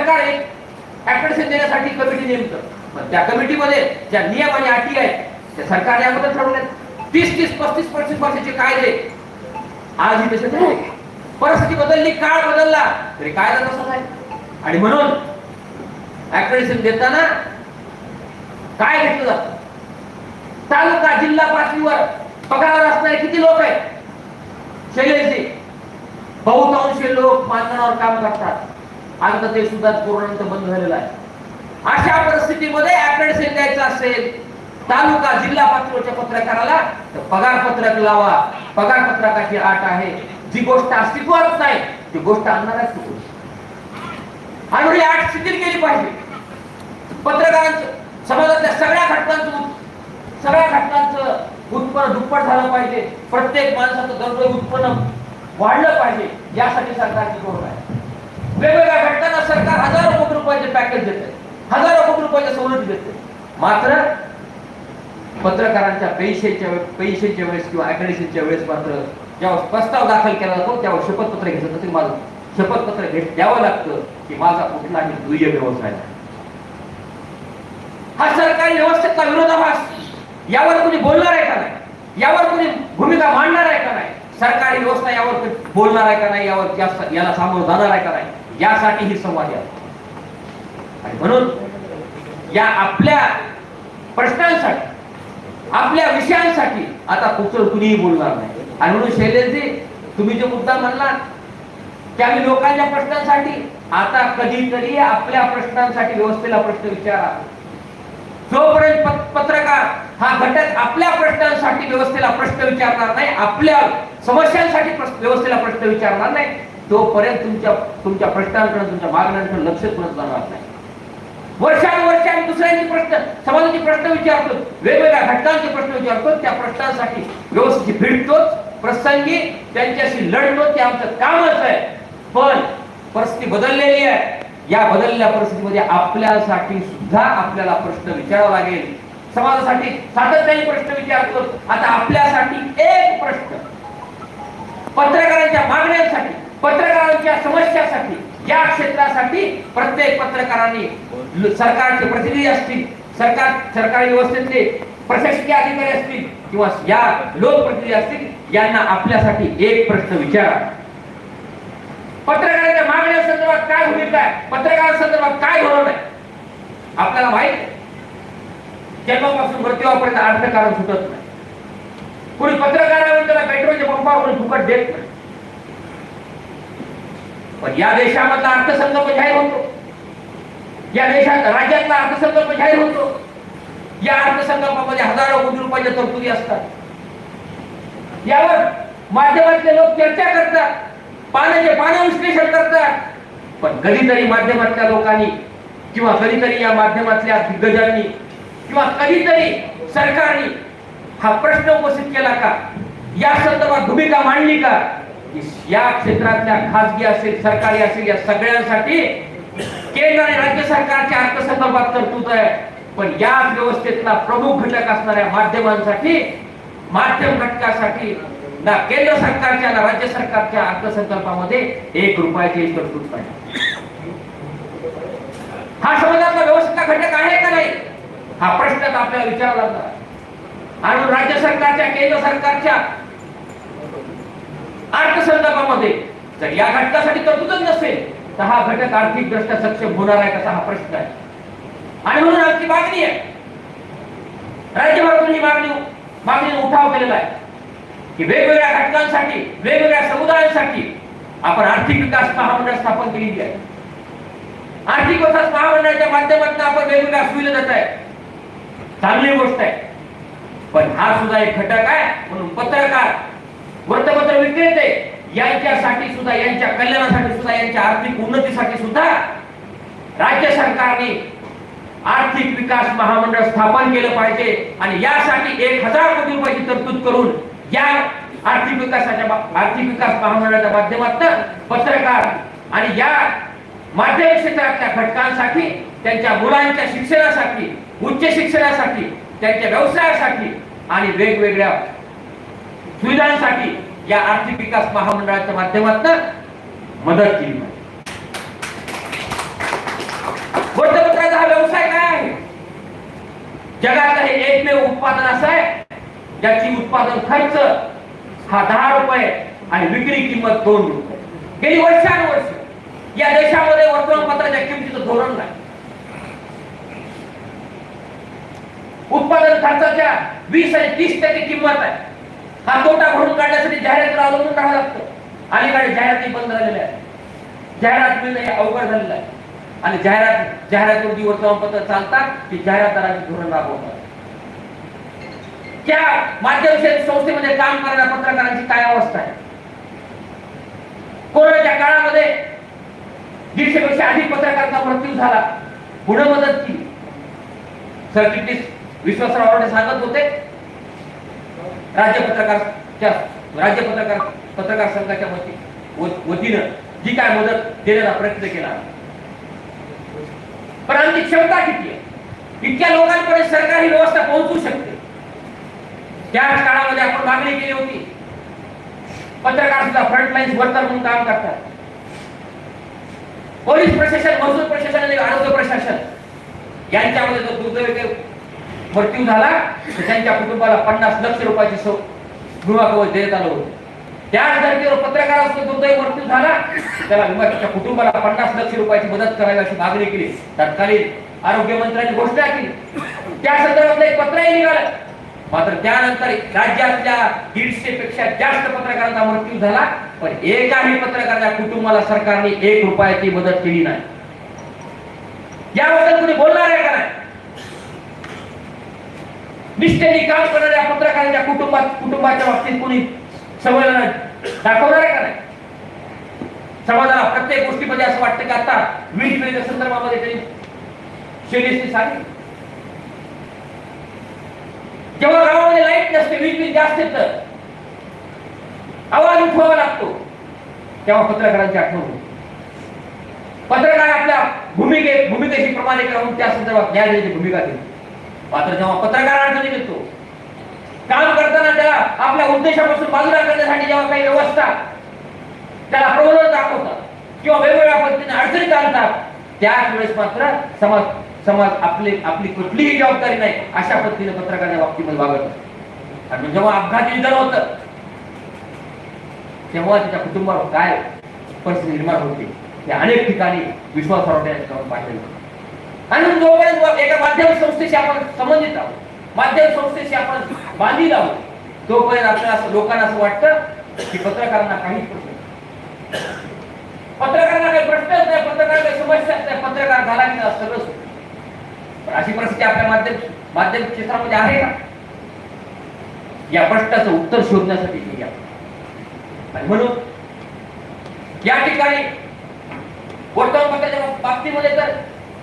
सरकार एक ऍप्लिकेशन देण्यासाठी कमिटी नेमतं. पण त्या कमिटीमध्ये ज्या नियम आणि अटी आहेत त्या सरकारने अगोदर ठरवल्यात तीस तीस पस्तीस पस्तीस वर्षाचे कायदे. आजही तसेच आहे परिस्थिती बदलली काळ बदलला तरी कायदा तसाच आहे आणि म्हणून ऍक्रेडिशन देताना काय घेतलं जातं? तालुका जिल्हा पातळीवर पगार असणारे किती लोक आहेत? शैलेशजी बहुतांश लोक मानधनावर काम करतात. आता ते सुद्धा कोरोनानंतर बंद झालेलं आहे. अशा परिस्थितीमध्ये ऍप्रेडिशन द्यायचं असेल तालुका जिल्हा पातळीवरच्या पत्रकाराला तर पगार पत्रक लावा. पगार पत्रकाची आट आहे. जी गोष्ट अस्तित्वात नाही ती गोष्ट आणणारच आणि ही आठ शिथिल केली पाहिजे. पत्रकारांचं समाजातल्या सगळ्या घटनांचं सगळ्या घटनांचं उत्पन्न दुप्पट झालं पाहिजे. प्रत्येक माणसाचं दररोज उत्पन्न वाढलं पाहिजे. यासाठी सरकारची धोरण आहे. वेगवेगळ्या घटकांना सरकार हजारो कोटी रुपयाचे पॅकेज देते हजारो कोटी रुपयाच्या सवलती देते मात्र पत्रकारांच्या पैशाच्या वे- वेळेस किंवा अकॅडमीच्या वेळेस मात्र जेव्हा प्रस्ताव दाखल केला जातो तेव्हा शपथपत्र घेतलं जातं. माझं शपथपत्र घेत द्यावं लागतं की माझा कुठलाही दुय्य व्यवसाय हा सरकारी व्यवस्थेचा विरोधाभास यावर कोणी बोलणार आहे का नाही? यावर कोणी भूमिका मांडणार आहे का नाही? सरकारी व्यवस्था यावर बोलणार आहे का नाही? यावर जास्त याला सामोरं जाणार आहे का नाही? यासाठी ही संवाद आहे आणि म्हणून या आपल्या प्रश्नांसाठी आपल्या विषयांसाठी आता कुठं कुणीही बोलणार नाही. आणि म्हणून शैलेशजी तुम्ही जो मुद्दा म्हणला की आम्ही लोकांच्या प्रश्नांसाठी आता कधीतरी आपल्या प्रश्नांसाठी व्यवस्थेला प्रश्न विचारा. जोपर्यंत पत्रकार हा घटक आपल्या प्रश्नांसाठी व्यवस्थेला प्रश्न विचारणार नाही आपल्या समस्यांसाठी व्यवस्थेला प्रश्न विचारणार नाही तोपर्यंत तुमच्या तुमच्या प्रश्नांकडे तुमच्या मागण्यांकडे लक्ष पुरत जाणार नाही. वर्षानुवर्ष आम्ही दुसऱ्यांचे प्रश्न समाजाचे प्रश्न विचारतो वेगवेगळ्या घटकांचे प्रश्न विचारतो त्या प्रश्नांसाठी व्यवस्थित भिडतो प्रसंगी त्यांच्याशी लढतो ते आमचं कामच आहे. पण परिस्थिती बदललेली आहे. या बदललेल्या परिस्थितीमध्ये आपल्यासाठी सुद्धा आपल्याला प्रश्न विचारावा लागेल. समाजासाठी सातत्याने प्रश्न विचारतो. आता आपल्यासाठी एक प्रश्न. पत्रकारांच्या मागण्यांसाठी पत्रकारांच्या समस्यासाठी या क्षेत्रासाठी प्रत्येक पत्रकारांनी सरकारचे प्रतिनिधी असतील सरकार सरकारी व्यवस्थेतले प्रशासकीय अधिकारी असतील किंवा या लोकप्रतिनिधी असतील यांना आपल्यासाठी एक प्रश्न विचारा. पत्रकारांच्या मागण्या संदर्भात काय भूमिका आहे? पत्रकारांसंदर्भात काय धोरण आहे? आपल्याला माहीत जन्मापासून मृत्यूपर्यंत अर्थकारण सुटत नाही. कोणी पत्रकारांना त्याला पेट्रोलच्या पंपावर फुकट देत नाही. पण या देशामधला अर्थसंकल्प जाहीर होतो. या देशात राज्यातला अर्थसंकल्प जाहीर होतो. या अर्थसंकल्पामध्ये हजारो कोटी रुपयाच्या तरतुदी असतात. यावर माध्यमातले लोक चर्चा करतात. पाण्याचे पानं विश्लेषण करतात. पण कधीतरी माध्यमातल्या लोकांनी किंवा कधीतरी या माध्यमातल्या दिग्गजांनी किंवा कधीतरी सरकारने हा प्रश्न उपस्थित केला का? या संदर्भात भूमिका मांडली का? या क्षेत्रातल्या खासगी असेल सरकारी असेल या सगळ्यांसाठी केंद्र आणि राज्य सरकारच्या अर्थसंदर्भात तरतूद आहे. पण या व्यवस्थेतला प्रमुख घटक असणाऱ्या माध्यमांसाठी माध्यम घटकासाठी ना केंद्र सरकारच्या ना राज्य सरकारच्या अर्थसंकल्पामध्ये एक रुपयाची तरतूद नाही हा समाजातला व्यवस्थेचा घटक आहे का नाही? हा प्रश्न आपल्याला विचारावा लागणार. आणि राज्य सरकारच्या केंद्र सरकारच्या अर्थसंदर्भामध्ये जर या घटकासाठी तरतूदच नसेल तर हा घटक आर्थिक दृष्ट्या सक्षम होणार आहे कसा हा प्रश्न आहे. आणि म्हणून आमची मागणी आहे. राज्यभरातून ही मागणी मागणी उठाव केलेला आहे. की वेगवेगळ्या घटकांसाठी वेगवेगळ्या समुदायांसाठी आपण आर्थिक विकास महामंडळ स्थापन केलेली आहे. आर्थिक विकास महामंडळाच्या माध्यमातून आपण वेगवेगळ्या सुविधा देत आहे. चांगली गोष्ट आहे. पण हा सुद्धा एक घटक आहे म्हणून पत्रकार वृत्तपत्र विक्रेते यांच्यासाठी सुद्धा यांच्या कल्याणासाठी सुद्धा यांच्या आर्थिक उन्नतीसाठी सुद्धा राज्य सरकारने आर्थिक विकास महामंडळ स्थापन केलं पाहिजे आणि यासाठी एक हजार कोटी रुपयाची तरतूद करून या आर्थिक विकासाच्या आर्थिक विकास महामंडळाच्या माध्यमातून पत्रकार आणि या माध्यमिक क्षेत्रातल्या घटकांसाठी त्यांच्या मुलांच्या शिक्षणासाठी उच्च शिक्षणासाठी त्यांच्या व्यवसायासाठी आणि वेगवेगळ्या सुविधांसाठी या आर्थिक विकास महामंडळाच्या माध्यमातून मदत केली वृत्तपत्राचा हा व्यवसाय काय आहे जगात हे एकमेव उत्पादन असं आहे ज्याची उत्पादन खर्च हा दहा रुपये आणि विक्री किंमत दोन रुपये. गेली वर्षानुवर्ष या देशामध्ये वर्तमानपत्राच्या किमतीचं धोरण नाही. उत्पादन खर्चाच्या वीस आणि तीस टक्के किंमत आहे. हा तोटा भरून काढण्यासाठी जाहिरातीला अवलंबून राहावं लागतं. अलीकडे जाहिराती बंद झालेल्या आहेत. जाहिरात मिळणं हे अवघड झालेलं आहे. आणि जाहिरात जाहिरातीवर जी वर्तमानपत्र चालतात ती जाहिरातदारांचे धोरण राबवतात त्या माध्यम संस्थेमध्ये काम करणाऱ्या पत्रकारांची काय अवस्था आहे? कोरोनाच्या काळामध्ये दीडशे पेक्षा अधिक पत्रकारांचा मृत्यू झाला. पुढे मदत केली. सरचिटणीस विश्वासराव सांगत होते राज्य पत्रकारच्या राज्य पत्रकार पत्रकार संघाच्या वती वतीनं जी काय मदत देण्याचा प्रयत्न केला. पण आमची क्षमता किती आहे? इतक्या लोकांपर्यंत सरकार ही व्यवस्था पोहोचू शकते. त्याच काळामध्ये आपण मागणी केली होती. पत्रकार सुद्धा फ्रंटलाईन वर्कर म्हणून काम करतात. पोलीस प्रशासन महसूल प्रशासन आणि आरोग्य प्रशासन यांच्यामध्ये जो दुर्दैव मृत्यू झाला तर त्यांच्या कुटुंबाला पन्नास लक्ष रुपयाची सौ विमा कवच देण्यात आलं होतं. त्याच धर्तीवर पत्रकाराचा दुर्दैवी मृत्यू झाला. त्याला विमाच्या कुटुंबाला पन्नास लक्ष रुपयाची मदत करावी अशी मागणी केली. तत्कालीन आरोग्य मंत्र्यांनी घोषणा केली. त्या संदर्भातलं एक पत्रही निघालं. मात्र त्यानंतर राज्यातल्या दीडशे पेक्षा जास्त पत्रकारांचा मृत्यू झाला. पण एकाही पत्रकाराच्या कुटुंबाला सरकारने एक रुपयाची मदत केली नाही. याबद्दल कुणी बोलणार आहे का नाही? निष्ठेने काम करणाऱ्या पत्रकारांच्या कुटुंबात कुटुंबाच्या बाबतीत कुणी समाजाला दाखवणार आहे का नाही? समाजाला प्रत्येक गोष्टीमध्ये असं वाटतं की आता वीज बिलाच्या संदर्भामध्ये त्यांनी सिरियसली सांगितलं जेव्हा गावामध्ये लाइट नसते वीज बिल जास्त येतं आवाज उठवावा लागतो तेव्हा पत्रकारांची आठवण होते. पत्रकार आपल्या भूमिके भूमिकेशी प्रमाणे राहून त्या संदर्भात न्याय देण्याची भूमिका घेतो मात्र जेव्हा पत्रकार अडचणीत येतो काम करताना त्याला आपल्या उद्देशापासून बाजूला करण्यासाठी जेव्हा काही व्यवस्था त्याला प्रबोधन दाखवतात किंवा वेगवेगळ्या पद्धतीने अडचणीत आणतात त्याच वेळेस मात्र समाज समाज आपली आपली कुठलीही जबाबदारी नाही अशा पद्धतीने पत्रकाराच्या बाबतीमध्ये वागत आणि जेव्हा अपघात निधन होतं तेव्हा त्याच्या कुटुंबावर काय परिस्थिती निर्माण होते हे अनेक ठिकाणी विश्वास जाऊन पाहिजे आणि जोपर्यंत एका माध्यम संस्थेशी आपण संबंधित आहोत. माध्यम संस्थेशी आपण बांधील आहोत. तोपर्यंत आपल्याला असं लोकांना असं वाटतं की पत्रकारांना काहीच प्रश्न पत्रकारांना काही प्रश्नच नाही पत्रकार काही समस्याच नाही. पत्रकार झाला की सगळं पण अशी परिस्थिती आपल्या माध्यम माध्यम क्षेत्रामध्ये आहे का? या प्रश्नाचं उत्तर शोधण्यासाठी केली आणि म्हणून या ठिकाणी वर्तमानपत्राच्या बाबतीमध्ये तर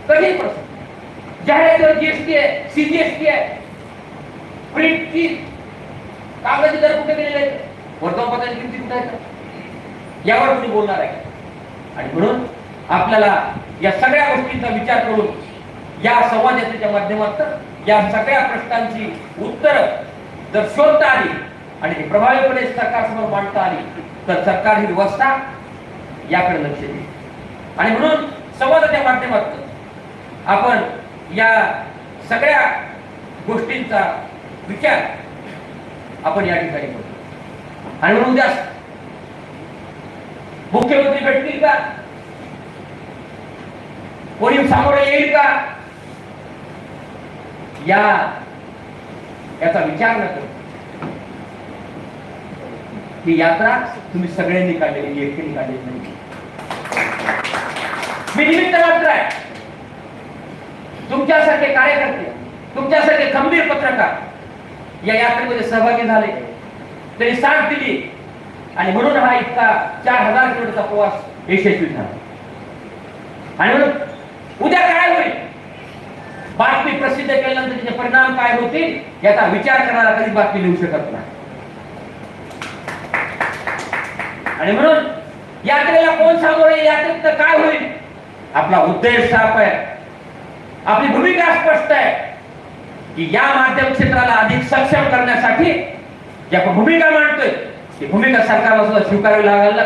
कधी प्रश्न जाहिरातीवर जीएसटी आहे सीजीएसटी आहे. प्रिंटची कागदाचे दर कुठे गेलेले आहेत वर्तमानपत्राची किमती कुठे आहेत यावर तुम्ही बोलणार आहे. आणि म्हणून आपल्याला या सगळ्या गोष्टींचा विचार करून या संवाद यात्रेच्या माध्यमातून या सगळ्या प्रश्नांची उत्तर जर शोधता आली आणि ती प्रभावीपणे सरकारसमोर मांडता आली तर सरकार ही व्यवस्था याकडे लक्ष देईल. आणि म्हणून संवादाच्या माध्यमातून आपण या सगळ्या गोष्टींचा विचार आपण या ठिकाणी करू. आणि म्हणून उद्या मुख्यमंत्री भेटतील का? कोणी सामोरं येईल का? या याचा विचार न करू. ही यात्रा तुम्ही सगळ्यांनी काढलेली एकट्याने काढलेली नाही. मी निमित्त मात्र आहे. तुमच्यासारखे कार्यकर्ते तुमच्यासारखे खंबीर पत्रकार या यात्रेमध्ये सहभागी झाले. त्यांनी साथ दिली. आणि म्हणून हा इतका चार हजार किलोमीटरचा प्रवास यशस्वी झाला. आणि म्हणून उद्या काय होईल? बातमी प्रसिद्ध केल्यानंतर त्याचे परिणाम काय होतील याचा विचार करणारा कधी बातमी लिहू शकत नाही. आणि म्हणून यात्रेला कोण सामोरे यात्रेत तर काय होईल? आपला उद्देश साफ आहे. आपली भूमिका स्पष्ट आहे की या माध्यम क्षेत्राला अधिक सक्षम करण्यासाठी जी आपण भूमिका मांडतोय ती भूमिका सरकारला सुद्धा स्वीकारावी लागेल.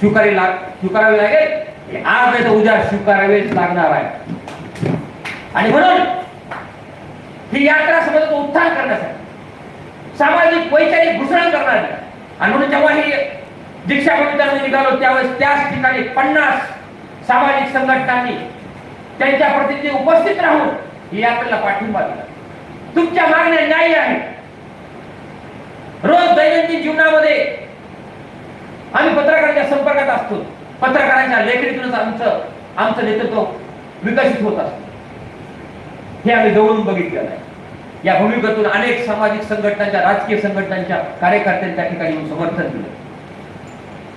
स्वीकारावी लाग स्वीकारावी लागेल. आज नाही तर उद्या स्वीकारावेच लागणार आहे. आणि म्हणून ही यात्रा समाजाचं उत्थान करण्यासाठी सामाजिक वैचारिक घुसळण करणारी आणि म्हणून जेव्हा ही दीक्षा निघालो त्यावेळेस त्याच ठिकाणी पन्नास सामाजिक संघटनांनी त्यांच्या प्रतिनिधी उपस्थित राहून ही आपल्याला पाठिंबा दिला. तुमच्या मागण्या न्याय आहे. रोज दैनंदिन जीवनामध्ये आम्ही पत्रकारांच्या संपर्कात असतो. पत्रकारांच्या लेखणीतूनच आमचं आमचं नेतृत्व विकसित होत असतं. हे आम्ही जवळून बघितलेलं आहे. या भूमिकेतून अनेक सामाजिक संघटनांच्या राजकीय संघटनांच्या कार्यकर्त्यांनी त्या ठिकाणी येऊन समर्थन दिलं.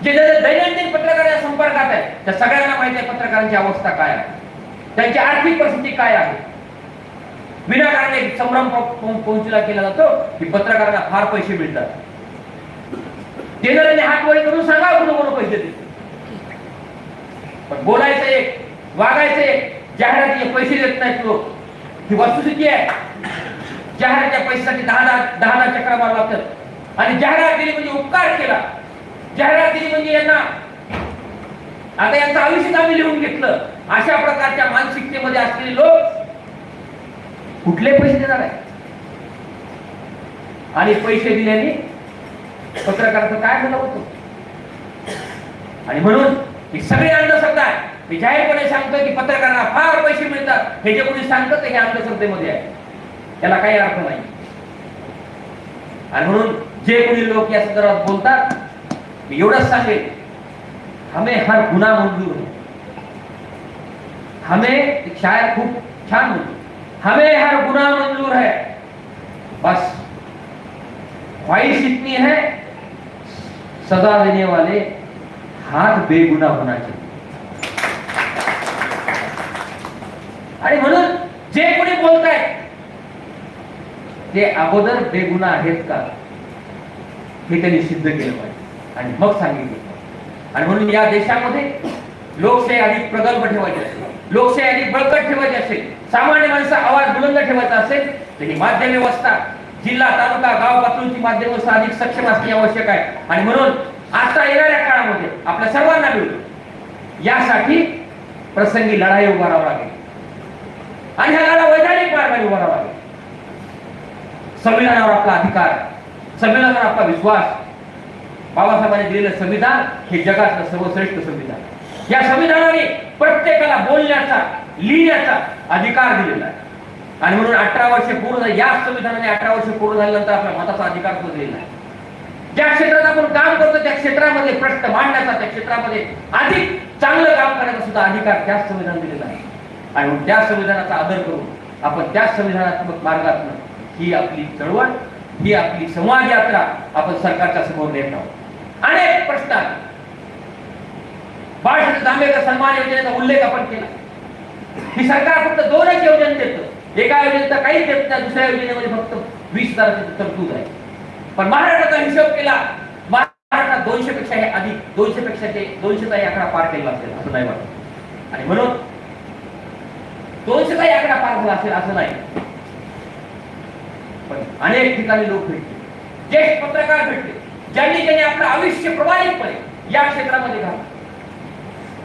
जे जे दैनंदिन पत्रकारांच्या संपर्कात आहे त्या सगळ्यांना माहिती आहे पत्रकारांची अवस्था काय आहे. त्यांची आर्थिक परिस्थिती काय आहे? विनाकारण एक संभ्रम पोहोचला केला जातो की पत्रकारांना फार पैसे मिळतात. देणाऱ्याने हात करून सांगा कोण कोण पैसे देते. पण बोलायचं एक वागायचं एक जाहिरातीचे पैसे देत नाहीत लोक. ही वस्तुस्थिती आहे. जाहिरातीच्या पैशासाठी दहा दहा दहा दहा चक्र मारावं लागतात. आणि जाहिरात दिली म्हणजे उपकार केला. जाहिरात दिली म्हणजे यांना आता यांचं आयुष्य आम्ही लिहून घेतलं. अशा प्रकारच्या मानसिकतेमध्ये असलेले लोक कुठले पैसे देणार आहे आणि पैसे दिल्याने पत्रकाराचं काय झालं होतं? आणि म्हणून ही सगळी अंधश्रद्धा आहे मी जाहीरपणे सांगतो की पत्रकारांना फार पैसे मिळतात. हे जे कोणी सांगतं ते हे अंधश्रद्धेमध्ये आहे. त्याला काही अर्थ नाही. आणि म्हणून जे कोणी लोक या संदर्भात बोलतात मी एवढंच सांगेन. हमें हर गुन्हा मंजूर हमें एक खूब खूप छान म्हणतो हमें हर गुना मंजूर है। बस ख्वाहिश इतनी है सजा देने वाले हाथ बेगुना होना चाहिए। आणि म्हणून जे कोणी बोलताय ते अगोदर बेगुना आहेत का? हे त्यांनी सिद्ध केलं पाहिजे आणि मग सांगितलं आणि म्हणून या देशामध्ये लोकशाही अधिक प्रगल्भ ठेवायची असेल लोकशाही बळकट ठेवायची असेल सामान्य माणसं आवाज बुलंद ठेवायचा असेल तर ही माध्यम व्यवस्था जिल्हा तालुका गाव पातळीची माध्यम व्यवस्था अधिक सक्षम असणे आवश्यक आहे. आणि म्हणून आता येणाऱ्या काळामध्ये आपल्या सर्वांना मिळून यासाठी प्रसंगी लढाई उभारावं लागेल. आणि ह्या लढा वैधानिक मार्गाने उभारावा लागेल. संविधानावर आपला अधिकार संविधानावर आपला विश्वास. बाबासाहेबांनी दिलेलं संविधान हे जगातलं सर्वश्रेष्ठ संविधान. या संविधानाने प्रत्येकाला बोलण्याचा लिहिण्याचा अधिकार दिलेला आहे. आणि म्हणून अठरा वर्ष पूर्ण या संविधानाने अठरा वर्ष पूर्ण झाल्यानंतर आपल्या मताचा अधिकार सुद्धा दिलेला आहे. ज्या क्षेत्रात आपण काम करतो त्या क्षेत्रामध्ये प्रश्न मांडण्याचा त्या क्षेत्रामध्ये अधिक चांगलं काम करण्याचा सुद्धा अधिकार त्याच संविधान दिलेला आहे. आणि म्हणून त्या संविधानाचा आदर करून आपण त्या संविधानात्मक मार्गातून ही आपली चळवळ ही आपली संवाद यात्रा आपण सरकारच्या समोर नेत आहोत. अनेक प्रश्न आहेत. बाळकृष्ण जांभेकर सन्मान योजनेचा उल्लेख आपण केला. ही सरकार फक्त दोनच योजना देतं. एका योजनेचा काही काहीच देत नाही दुसऱ्या योजनेमध्ये फक्त वीस हजाराची तरतूद आहे. पण महाराष्ट्राचा हिशोब केला महाराष्ट्रात दोनशे पेक्षा हे अधिक दोनशे पेक्षा ते दोनशेचा आकडा पार केला असेल असं नाही वाटत. आणि म्हणून दोनशेचाही आकडा पार झाला असेल असं नाही. पण अनेक ठिकाणी लोक भेटले. ज्येष्ठ पत्रकार भेटले. ज्यांनी त्यांनी आपलं आयुष्य प्रमाणिकपणे या क्षेत्रामध्ये घातलं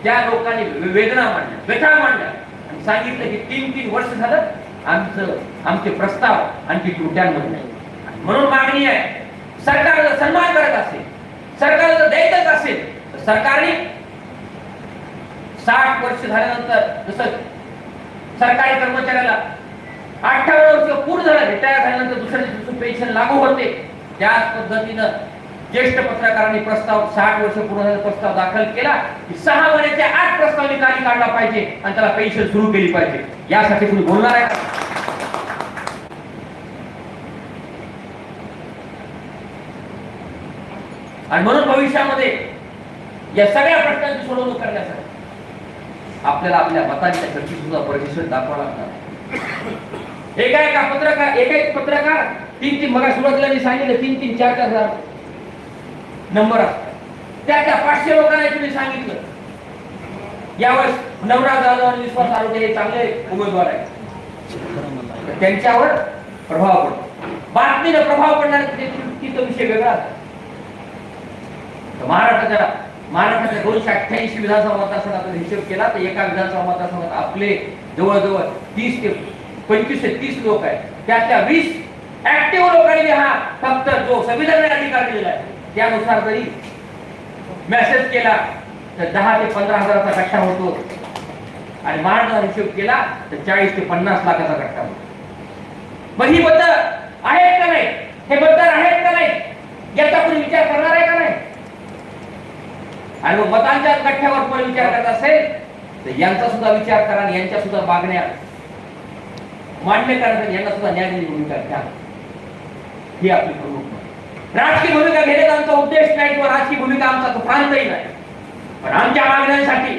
त्या लोकांनी वेदना मांडल्या व्यथा मांडल्या आणि सांगितलं की तीन तीन वर्ष झालं आमचं आमचे प्रस्ताव आणखी त्रुट्यांमध्ये नाही. म्हणून मागणी आहे सरकार सन्मान करत असेल सरकार जर द्यायचंच असेल तर सरकारने साठ वर्ष झाल्यानंतर जसं सरकारी कर्मचाऱ्याला अठ्ठावन्न वर्ष पूर्ण झालं रिटायर झाल्यानंतर दुसऱ्या दिवशी पेन्शन लागू होते त्याच पद्धतीनं ज्येष्ठ पत्रकारांनी प्रस्ताव साठ वर्ष पूर्ण झाले प्रस्ताव दाखल केला की सहा महिन्याच्या आठ प्रस्ताव निकाली काढला पाहिजे आणि त्याला पेन्शन सुरू केली पाहिजे. यासाठी तुम्ही बोलणार आहे आणि म्हणून भविष्यामध्ये या सगळ्या प्रश्नांची सोडवणूक करण्यासाठी आपल्याला आपल्या मतांच्या चर्चेत सुद्धा परिषद दाखवावा लागणार. एका एका पत्रकार एका एक पत्रकार तीन तीन मग सुरुवातीला मी सांगितलं तीन तीन चार चार हजार नंबर असतात. त्या त्या पाचशे लोकांना तुम्ही सांगितलं. यावेळेस नवराज जाधव आणि विश्वास आरोग्य हे चांगले उमेदवार आहेत. त्यांच्यावर प्रभाव पडतो. बातमीने प्रभाव पडणार तिथं विषय वेगळा तर महाराष्ट्राच्या महाराष्ट्राच्या दोनशे अठ्ठ्याऐंशी विधानसभा मतदारसंघाचा हिशोब केला तर एका विधानसभा मतदारसंघात आपले जवळजवळ तीस ते पंचवीस ते तीस लोक आहेत. त्यातल्या वीस ऍक्टिव्ह लोकांनी हा फक्त जो संविधानाने अधिकार दिलेला आहे त्यानुसार जरी मेसेज केला तर दहा ते पंधरा हजाराचा कट्टा होतो. आणि मार्गचा हिशोब केला तर चाळीस ते पन्नास लाखाचा कट्टा होतो. मग ही बद्दल आहेत का नाही? हे बद्दल आहेत का नाही? याचा कोणी विचार करणार आहे का नाही? आणि मग मतांच्या कठ्ठ्यावर कोणी विचार करत असेल तर यांचा सुद्धा विचार करा आणि यांच्या सुद्धा मागण्या. मान्य करण्यासाठी यांना सुद्धा न्याय देण्याची भूमिका घ्या ही आपली प्रमुख राजकीय भूमिका घेण्याचा आमचा उद्देश नाही किंवा राजकीय भूमिका आमचा तो प्रांतही नाही. पण आमच्या मागण्यांसाठी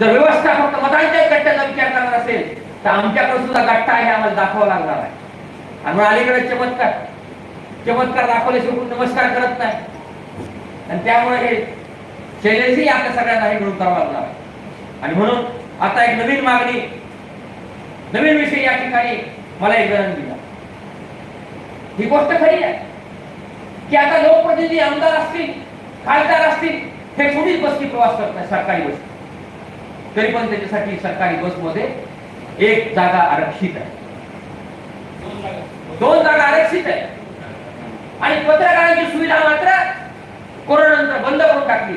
जर व्यवस्था फक्त मतांच्या गट्ट्याचा विचार करणार असेल तर आमच्याकडे सुद्धा गट्टा आहे आम्हाला दाखवावा लागणार आहे. आणि मग अलीकडे चमत्कार. चमत्कार दाखवल्याशिवाय शिकून नमस्कार करत नाही. आणि त्यामुळे हे शैलेशही आता सगळ्यांना हे मिळून करावं लागणार आहे. आणि म्हणून आता एक नवीन मागणी नवीन विषय या ठिकाणी मला एक जणांनी दिला ही गोष्ट खरी आहे. की आता लोकप्रतिनिधी आमदार असतील खासदार असतील हे कुणीच बसची प्रवास करत नाही सरकारी बस. तरी पण त्याच्यासाठी सरकारी बसमध्ये एक जागा आरक्षित आहे. दोन जागा आरक्षित आहे. आणि पत्रकारांची सुविधा मात्र कोरोनानंतर बंद करून टाकली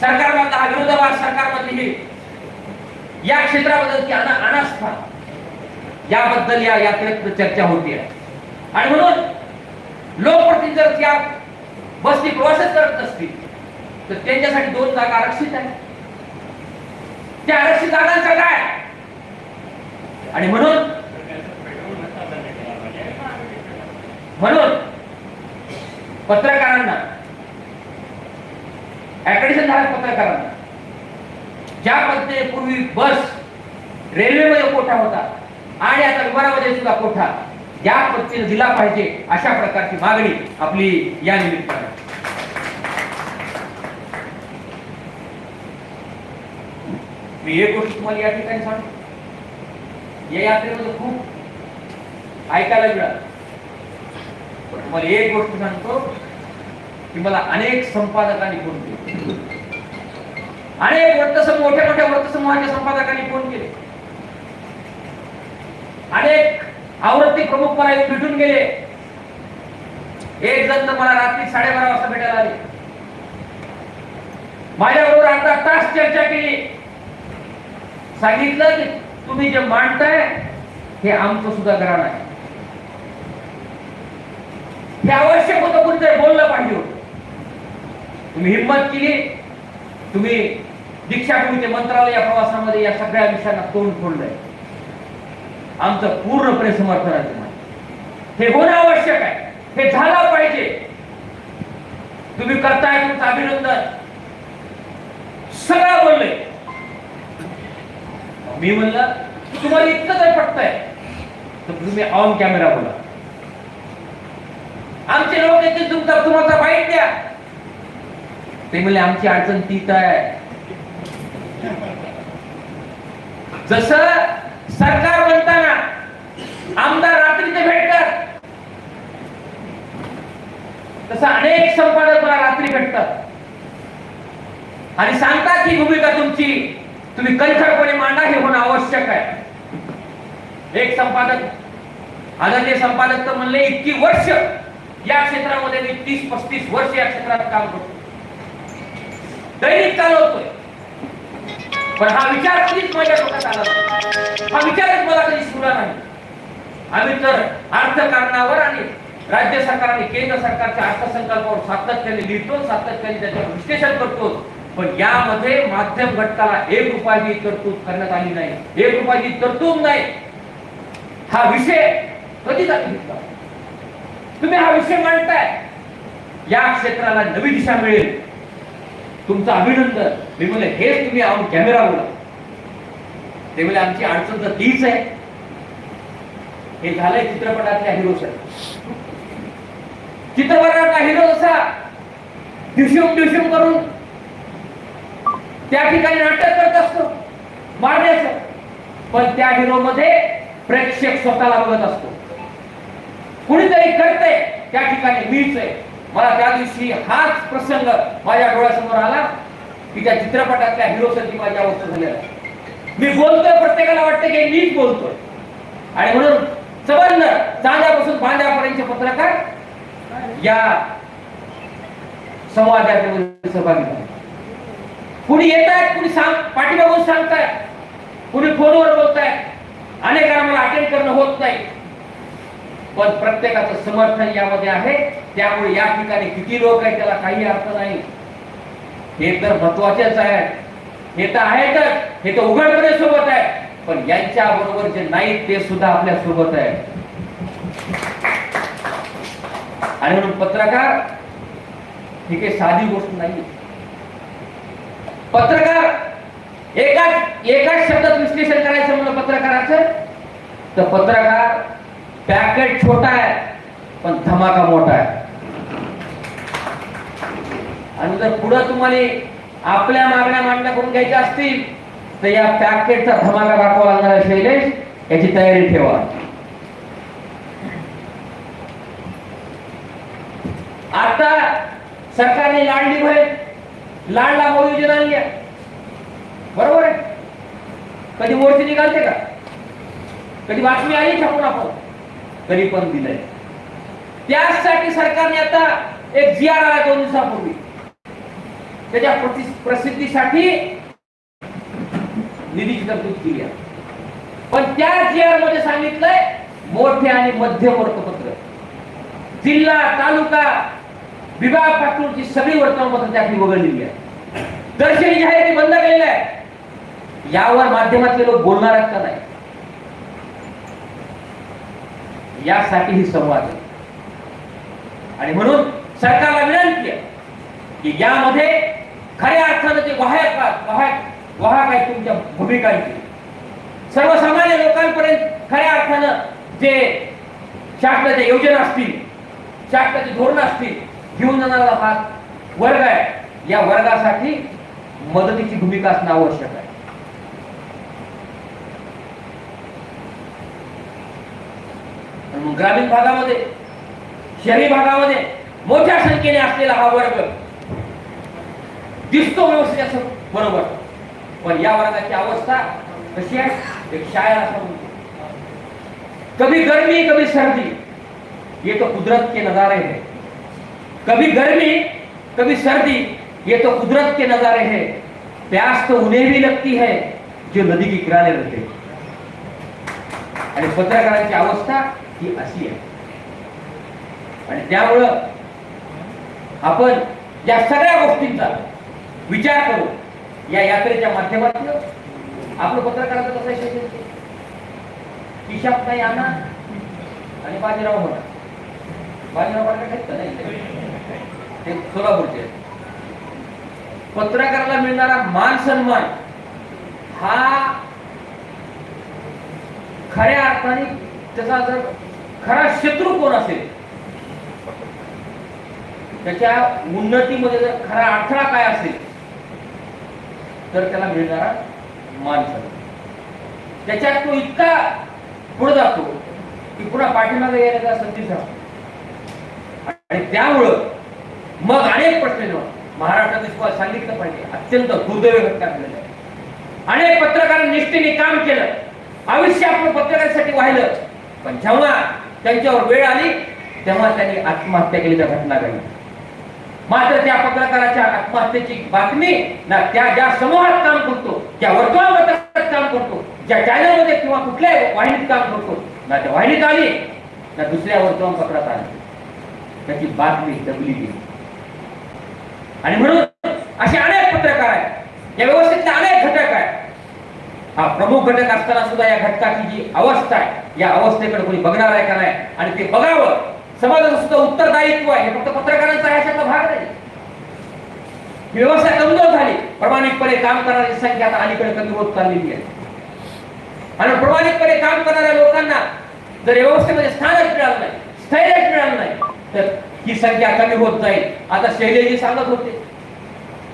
सरकारमधला हा विरोधाभास सरकारमधली ही या क्षेत्राबद्दलची अना अनास्था याबद्दल या यात्रेत चर्चा होती. आहे आणि म्हणून लोकप्रतिनिधी जर त्या बसनी प्रवासच करत नसतील तर त्यांच्यासाठी दोन जागा आरक्षित आहे त्या आरक्षित जागांचा काय? आणि म्हणून म्हणून पत्रकारांना ऍक्रेडिशन धारक पत्रकारांना ज्या पद्धतीने पूर्वी बस रेल्वेमध्ये कोठा होता आणि आता विमानामध्ये सुद्धा कोठा? या पद्धतीने दिला पाहिजे अशा प्रकारची मागणी आपली या निमित्ताने. मी एक गोष्ट तुम्हाला या ठिकाणी सांगतो. या यात्रेमध्ये खूप ऐकायला मिळालं. पण तुम्हाला एक गोष्ट सांगतो की मला अनेक संपादकांनी फोन केले. अनेक वृत्तसमूह मोठ्या मोठ्या वृत्तसमूहाच्या संपादकांनी फोन केले. अनेक आवृत्ती प्रमुख मला एक भेटून गेले. एक जण तर मला रात्री साडेबारा वाजता भेटायला आले. माझ्याबरोबर अर्धा तास चर्चा केली. सांगितलं की तुम्ही जे मांडताय हे आमचं सुद्धा घराण आहे. हे आवश्यक होतं कुठेतरी बोललं पाहिजे होतं. तुम्ही हिंमत केली. तुम्ही दीक्षा मंत्रालय या प्रवासामध्ये या सगळ्या विषयांना तोंड फोडलंय. आमचं पूर्णपणे समर्थन आहे तुम्हाला. हे होणं आवश्यक आहे. हे झालं पाहिजे. तुम्ही करताय तुमचं अभिनंदन. सगळं बोलले. मी म्हणलं तुम्हाला इतकं जर पटतंय? तर तुम्ही ऑन कॅमेरा बोला. आमचे लोक येतील तुमचा तुम्हाला बाईट द्या. ते म्हणले आमची अडचण तीच आहे. जसं सरकार बनताना आमदार रात्रीचे भेटतात तसं अनेक संपादक मला रात्री भेटतात. आणि सांगतात की भूमिका तुमची. तुम्ही कणखरपणे मांडा हे होणं आवश्यक आहे. एक संपादक आदरणीय संपादक तर म्हणले इतकी वर्ष या क्षेत्रामध्ये मी तीस पस्तीस वर्ष या क्षेत्रात काम करतो. दैनिक चालवतोय पण हा विचार कधीच माझ्या डोक्यात आला नाही. हा विचारच मला कधी शिवला नाही. आम्ही तर अर्थकारणावर आणि राज्य सरकार आणि केंद्र सरकारच्या अर्थसंकल्पावर सातत्याने लिहितो सातत्याने त्याच्यावर विश्लेषण करतो. पण यामध्ये माध्यम घटकाला एक रुपयाची तरतूद करण्यात आली नाही. एक रुपयाची तरतूद नाही. हा विषय कधीच आम्ही घेतला तुम्ही हा विषय मांडताय. या क्षेत्राला नवी दिशा मिळेल. तुमचं अभिनंदन. मी म्हणले हेच तुम्ही आम कॅमेरा बोला ते म्हणजे आमची अडचण तर तीच आहे. हे झालंय चित्रपटातल्या हिरो चित्रपटातला हिरो असा दिवसून दिवसून करून त्या ठिकाणी नाटक करत असतो मारण्याचं. पण त्या हिरो मध्ये प्रेक्षक स्वतःला बघत असतो. कुणीतरी करते त्या ठिकाणी मीच आहे. मला त्या दिवशी हाच प्रसंग माझ्या डोळ्यासमोर आला. तिच्या चित्रपटातल्या हिरो साठी माझ्या अवस्था झालेला मी बोलतोय प्रत्येकाला वाटतं की मीच बोलतोय. आणि म्हणून सबंध चांद्यापासून बांध्यापर्यंतचे पत्रकार या संवादामध्ये सहभागी झाले. कुणी येत आहेत कुणी सांग पाठीमागून सांगतायत कुणी फोनवर बोलतायत अनेकांना मला अटेंड करणं होत नाही. पण प्रत्येकाचं समर्थन यामध्ये आहे. त्यामुळे या ठिकाणी किती लोक आहेत त्याला काही अर्थ नाही. हे तर महत्वाचेच आहे. हे तर आहेतच. हे तर उघडपणे सोबत आहे. पण यांच्या बरोबर जे नाही ते सुद्धा आपल्यासोबत आहे आणि म्हणून पत्रकार ही काही साधी गोष्ट नाही. पत्रकार एकाच एकाच शब्दात विश्लेषण करायचं म्हणलं पत्रकाराचं तर पत्रकार पॅकेट छोटा आहे पण धमाका मोठा आहे. आणि जर पुढे तुम्हाला आपल्या मागण्या मांडण्या करून घ्यायच्या असतील तर या पॅकेटचा धमाका दाखवा लागणार शैलेश. याची तयारी ठेवा. आता सरकारने लाडली बहीण लाडला मोदी योजना आणली आहे. बरोबर आहे? कधी मोर्चे निघालते का? कधी बातमी आली छापून आपण? तरी पण दिलंय. त्यासाठी सरकारने आता एक जी आर आला दोन दिवसापूर्वी. त्याच्या प्रति- प्रसिद्धीसाठी निधीची तरतूद केली आहे. पण त्या जीआरमध्ये सांगितलंय मोठे आणि मध्यम वर्तपत्र जिल्हा तालुका विभाग पातळीची सगळी वर्तमानपत्र त्यातली वगळलेली आहे. दर्शनी जाहिराती बंद केलेल्या आहे यावर माध्यमातले लोक बोलणार आहेत का नाही? यासाठी ही संवाद आहे. आणि म्हणून सरकारला विनंती आहे की यामध्ये खऱ्या अर्थानं ते वाहक वाहक वाहक आहेत तुमच्या भूमिकांची. सर्वसामान्य लोकांपर्यंत खऱ्या अर्थानं जे शासनाच्या योजना असतील शासनाचे धोरण असतील घेऊन जाणारा हा वर्ग आहे. या वर्गासाठी मदतीची भूमिका असणं आवश्यक आहे. ग्रामीण भागामध्ये शहरी भागामध्ये मोठ्या संख्येने असलेला हा वर्ग दिसतो व्यवस्थित असं बरोबर. पण या वर्गाची अवस्था कशी आहे? एक शायर असं कभी गर्मी कभी सर्दी. ये तो कुदरत के नजारे हैं. कभी गर्मी कभी सर्दी. ये तो कुदरत के नजारे हैं. प्यास तो उन्हें भी लगती है जो नदी की किनारे रहते आणि पत्रकारांची अवस्था ही अशी आहे. आणि त्यामुळं आपण या सगळ्या गोष्टींचा विचार करू. या यात्रेच्या माध्यमातून आपलं पत्रकाराचं कसं आहे किशात नाही आणा आणि बाजीराव म्हणा. बाजीराव म्हणा नाही? ते सोलापूरचे पत्रकाराला मिळणारा मान सन्मान हा खऱ्या अर्थाने त्याचा जर खरा शत्रू कोण असेल त्याच्या उन्नतीमध्ये जर खरा अडथळा काय असेल तर त्याला मिळणारा मान सन्मान. त्याच्यात तो इतका पुढे जातो की पुन्हा पाठीमागे येण्याचा संधी झाला. आणि त्यामुळं मग अनेक प्रश्न महाराष्ट्रात सांगितलं पाहिजे. अत्यंत दुर्दैव घटना घडलेल्या आहेत. अनेक पत्रकारांनी निष्ठेने काम केलं. आयुष्य आपण पत्रकारांसाठी वाहिलं. पण जेव्हा त्यांच्यावर वेळ आली तेव्हा त्यांनी आत्महत्या केल्याच्या घटना घडल्या मात्र त्या पत्रकाराच्या आत्महत्येची बातमी ना त्या ज्या समूहात काम करतो ज्या वर्तमानपत्रात काम करतो ज्या चॅनलमध्ये किंवा कुठल्याही वाहिनीत काम करतो ना त्या वाहिनीत आली ना दुसऱ्या वर्तमानपत्रात आली. त्याची बातमी दबली गेली आणि म्हणून असे अनेक पत्रकार आहेत. या व्यवस्थेतले अनेक घटक आहेत. हा प्रमुख घटक असताना सुद्धा या घटकाची जी अवस्था आहे या अवस्थेकडे कोणी बघणार आहे का नाही? आणि ते बघावं. समाजाचं सुद्धा उत्तरदायित्व आहे. फक्त पत्रकारांचा आहे अशातला भाग नाही. व्यवस्था कमजोर झाली. प्रामाणिकपणे काम करणारी संख्या आता अलीकडे कमी होत चाललेली आहे. आणि प्रामाणिकपणे काम करणाऱ्या लोकांना जर व्यवस्थेमध्ये स्थानच मिळालं नाही स्थैर्यच मिळालं नाही तर ही संख्या कमी होत जाईल. आता शैलेजी सांगत होते.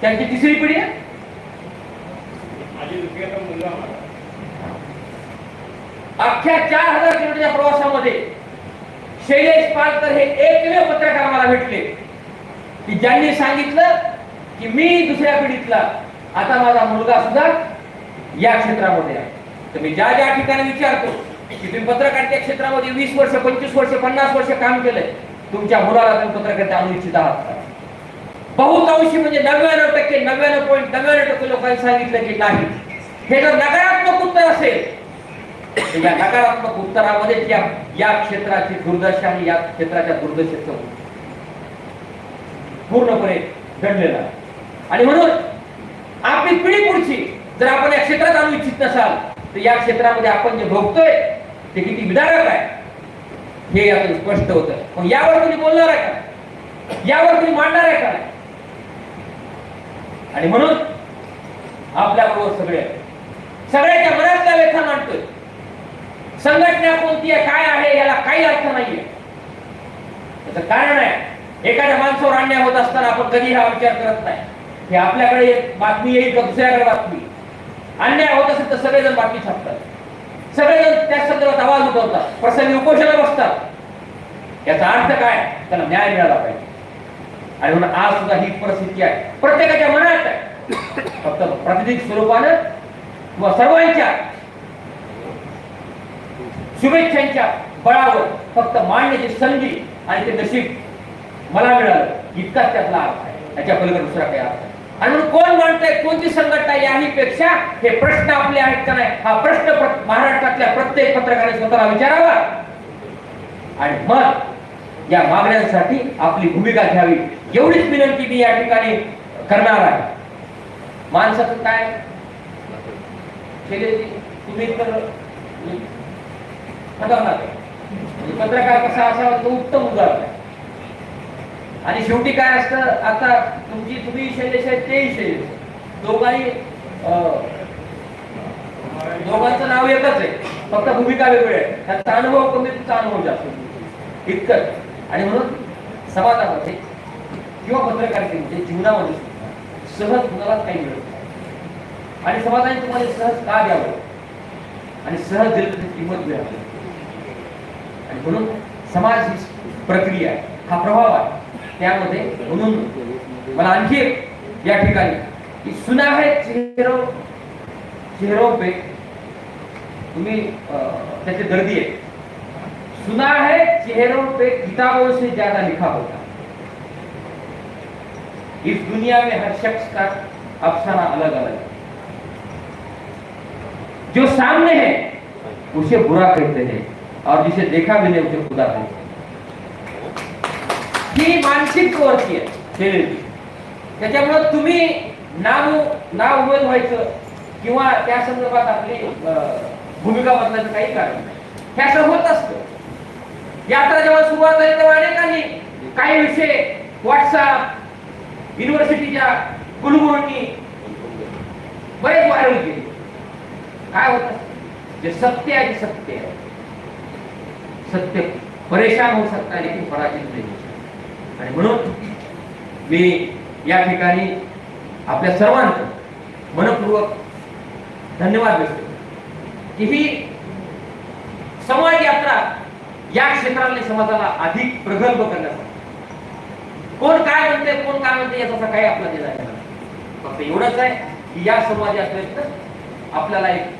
त्यांची तिसरी पिढी आहे. अख्ख्या चार हजार किलोमीटरच्या प्रवासामध्ये शैलेश पालकर हे एकमेव पत्रकार मला भेटले. की ज्यांनी सांगितलं की मी दुसऱ्या पिढीतला आता माझा मुलगा सुद्धा या क्षेत्रामध्ये आहे. तर मी ज्या ज्या ठिकाणी विचारतो की तुम्ही पत्रकारिता क्षेत्रामध्ये वीस वर्ष पंचवीस वर्ष पन्नास वर्ष काम केलंय तुमच्या मुलाला तुम्ही पत्रकारिता आणू इच्छित आहात का? बहुतांशी म्हणजे नव्याण्णव टक्के नव्याण्णव पॉईंट नव्याण्णव टक्के लोकांनी सांगितलं की नाही. हे जर नकारात्मक उत्तर असेल या नकारात्मक उत्तरामध्ये या या क्षेत्राची दुर्दशा आणि या क्षेत्राच्या दुर्दशेचं पूर्णपणे घडलेला आणि म्हणून आपली पिढी पुढची जर आपण या क्षेत्रात आणू इच्छित नसाल तर या क्षेत्रामध्ये आपण जे भोगतोय ते किती विदारक आहे हे यातून स्पष्ट होतं. मग यावर तुम्ही बोलणार आहे का? यावर तुम्ही मांडणार आहे का? आणि म्हणून आपल्याबरोबर सगळे सगळ्याच्या मनातल्या व्यथा मांडतोय. संघटना कोणती आहे? काय आहे? याला काही अर्थ नाहीये. त्याचं कारण आहे एखाद्या माणसावर अन्याय होत असताना आपण कधी हा विचार करत नाही. हे आपल्याकडे एक बातमी येईल का? दुसऱ्याकडे बातमी. अन्याय होत असेल तर सगळेजण बातमी छापतात. सगळेजण त्या संदर्भात आवाज उठवतात. प्रसंगी उपोषणाला बसतात. याचा अर्थ काय? त्याला न्याय मिळाला पाहिजे. आणि म्हणून आज सुद्धा ही परिस्थिती आहे. प्रत्येकाच्या मनात आहे. फक्त प्रातिनिधिक स्वरूपानं किंवा सर्वांच्या शुभेच्छांच्या बळावर फक्त मांडण्याची संधी आणि ते नशीब मला मिळालं. इतकाच त्यातला अर्थ आहे. त्याच्या पलीकडे दुसरा काही अर्थ आणि म्हणून कोण मांडतंय कोणती संघटना याही पेक्षा हे प्रश्न आपले आहेत का नाही? हा प्रश्न महाराष्ट्रातल्या प्रत्येक पत्रकाराने स्वतःला विचारावा. आणि मग या मागण्यांसाठी आपली भूमिका घ्यावी. एवढीच विनंती मी या ठिकाणी करणार आहे. माणसाचं काय? तुम्ही तर खतरनाक आहे. म्हणजे पत्रकार कसा असावा तो उत्तम उदाहरण आहे. आणि शेवटी काय असतं आता तुमची तुम्ही शैलेश आहे तेही शैलेश दोघांनी अं, दोघांचं नाव एकच आहे. फक्त भूमिका वेगळी आहे. त्यांचा अनुभव कमी तुमचा अनुभव जास्त. इतकंच. आणि म्हणून समाजामध्ये किंवा पत्रकारितेमध्ये जीवनामध्ये सहज कुणालाच काही मिळत नाही. आणि समाजाने तुम्हाला सहज का द्यावं? आणि सहज दिलं किंमत मिळावी. आणि म्हणून समाज प्रक्रिया हा प्रभाव आहे. त्यामध्ये म्हणून मला आणखी या ठिकाणी की सुना है चेहरो, चेहरों पे तुम्ही त्याचे दर्दी आहे. सुना है चेहरों पे किताबों से ज़्यादा लिखा होता. इस दुनिया में हर शख्स का अफसाना अलग अलग है. जो सामने है, उसे बुरा कहते हैं. और जिसे देखा भी नहीं उसे खुदा कहते हैं मानसिक प्रवृत्ती आहे शरीराची. त्याच्यामुळं तुम्ही नाव नाव उमेद व्हायचं किंवा त्या संदर्भात आपली भूमिका बदलायचं काही कारण नाही. हे असं होत असतं. यात्रा जेव्हा सुरुवात झाली तेव्हा अनेकांनी काही विषय व्हॉट्सअप युनिव्हर्सिटीच्या कुलगुरूंनी बरेच व्हायरल केले. काय होत जे सत्य आहे ते सत्य आहे. सत्य. परेशान होऊ सकता लेकिन पराजित नाही आणि म्हणून मी या ठिकाणी आपल्या सर्वांचं मनपूर्वक धन्यवाद देतो की ही समाज यात्रा या क्षेत्राने समाजाला अधिक प्रगल्भ करण्यासाठी. कोण काय म्हणते कोण काय म्हणते याचा काही आपला देणार फक्त एवढंच आहे की या समाज यात्रेत आपल्याला एक